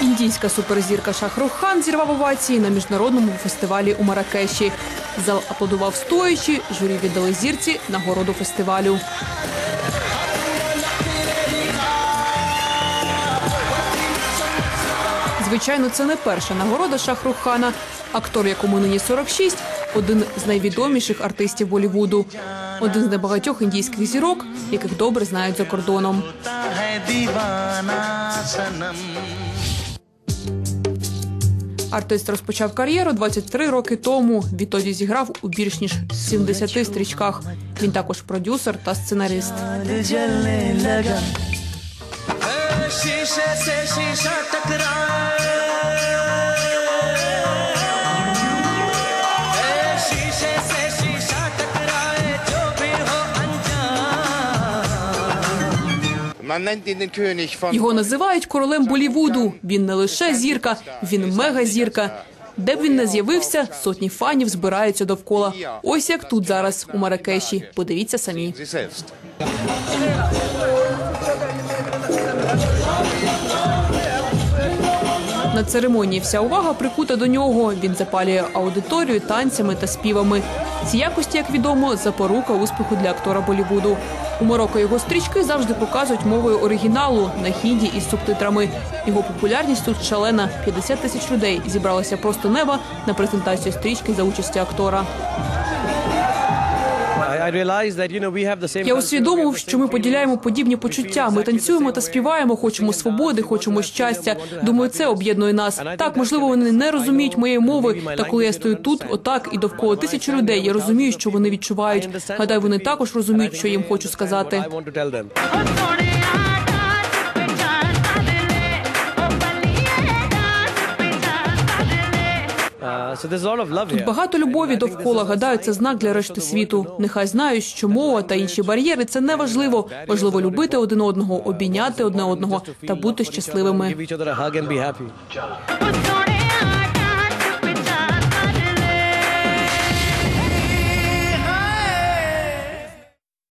Індійська суперзірка Шахрух Хан зірвав овації на міжнародному фестивалі у Маракеші. Зал аплодував стоячи, журі віддали зірці нагороду фестивалю. Звичайно, це не перша нагорода Шахруххана. Актор, якому нині 46, один з найвідоміших артистів Болівуду. Один з небагатьох індійських зірок, яких добре знають за кордоном. Артист розпочав кар'єру 23 роки тому. Відтоді зіграв у більш ніж 70 стрічках. Він також продюсер та сценарист. Hey, she, she, she, she, Його називають королем Болівуду. Він не лише зірка, він мегазірка. Де б він не з'явився, сотні фанів збираються довкола. Ось як тут зараз у Маракеші. Подивіться самі. На церемонії вся увага прикута до нього. Він запалює аудиторію танцями та співами. Ці якості, як відомо, запорука успіху для актора Болівуду. У Марокко його стрічки завжди показують мовою оригіналу на хінді із субтитрами. Його популярність тут шалена. 50 тисяч людей зібралося просто неба на презентацію стрічки за участі актора. Я усвідомив, що ми поділяємо подібні почуття. Ми танцюємо та співаємо, хочемо свободи, хочемо щастя. Думаю, це об'єднує нас. Так, можливо, вони не розуміють моєї мови. Та коли я стою тут, отак і довкола тисячі людей, я розумію, що вони відчувають. Гадаю, вони також розуміють, що їм хочу сказати. Тут багато любові довкола. Гадаю, це знак для решти світу. Нехай знають, що мова та інші бар'єри це не важливо. Важливо любити один одного, обійняти одне одного та бути щасливими.